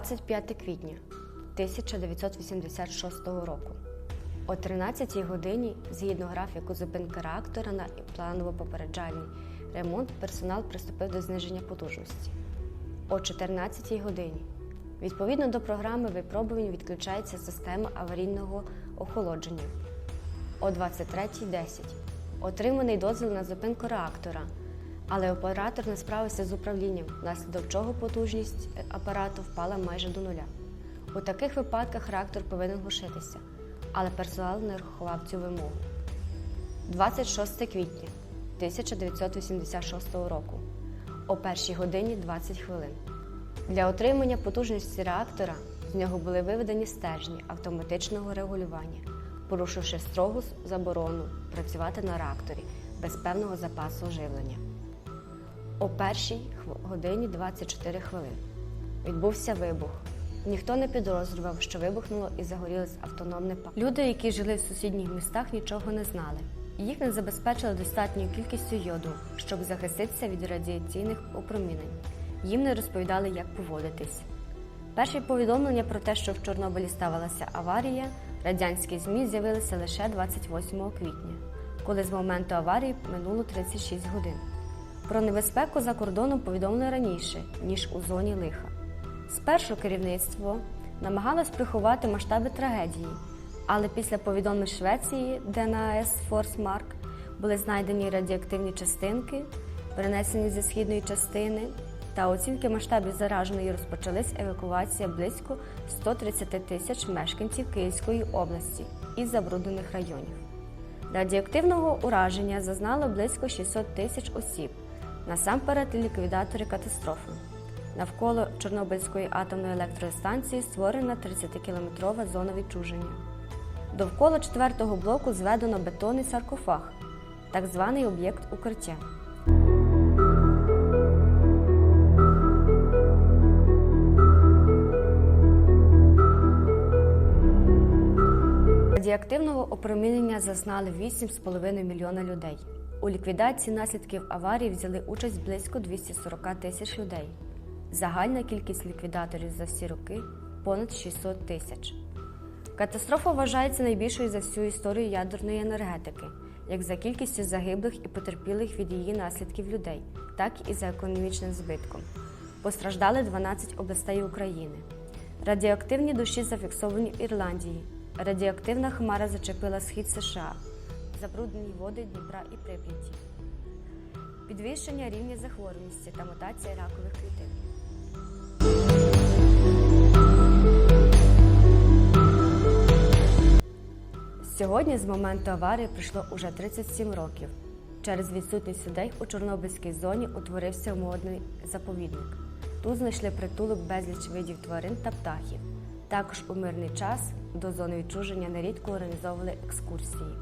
25 квітня 1986 року. О 13 годині, згідно графіку зупинки реактора на планово-попереджальний ремонт, персонал приступив до зниження потужності. О 14 годині, відповідно до програми випробувань, відключається система аварійного охолодження. О 23.10 отриманий дозвіл на зупинку реактора, але оператор не справився з управлінням, внаслідок чого потужність апарату впала майже до нуля. У таких випадках реактор повинен глушитися, але персонал не рахував цю вимогу. 26 квітня 1986 року о 1 годині 20 хвилин. Для отримання потужності реактора з нього були виведені стержні автоматичного регулювання, порушивши строгу заборону працювати на реакторі без певного запасу живлення. О 1 хв- годині 24 хвилин відбувся вибух. Ніхто не підозрював, що вибухнуло і загорілось автономне па. Люди, які жили в сусідніх містах, нічого не знали. Їх не забезпечили достатньою кількістю йоду, щоб захиститися від радіаційних опромінень. Їм не розповідали, як поводитись. Перші повідомлення про те, що в Чорнобилі ставалася аварія, радянські ЗМІ з'явилися лише 28 квітня, коли з моменту аварії минуло 36 годин. Про небезпеку за кордоном повідомили раніше, ніж у зоні лиха. Спершу керівництво намагалось приховати масштаби трагедії, але після повідомлень Швеції, де на АЕС Форсмарк були знайдені радіоактивні частинки, перенесені зі східної частини, та оцінки масштабів зараженої розпочалась евакуація близько 130 тисяч мешканців Київської області із забруднених районів. Радіоактивного ураження зазнало близько 600 тисяч осіб, насамперед ліквідатори катастрофи. Навколо Чорнобильської атомної електростанції створена 30-кілометрова зона відчуження. Довкола четвертого блоку зведено бетонний саркофаг, так званий об'єкт укриття. Радіоактивного опромінення зазнали 8,5 мільйона людей. У ліквідації наслідків аварії взяли участь близько 240 тисяч людей. Загальна кількість ліквідаторів за всі роки понад 600 тисяч. Катастрофа вважається найбільшою за всю історію ядерної енергетики, як за кількістю загиблих і потерпілих від її наслідків людей, так і за економічним збитком. Постраждали 12 областей України. Радіоактивні душі зафіксовані в Ірландії. Радіоактивна хмара зачепила схід США, забруднені води Дніпра і Прип'яті. Підвищення рівня захворюваності та мутація ракових клітин. Сьогодні з моменту аварії пройшло уже 37 років. Через відсутність людей у Чорнобильській зоні утворився модний заповідник. Тут знайшли притулок безліч видів тварин та птахів. Також у мирний час до зони відчуження нерідко організовували екскурсії.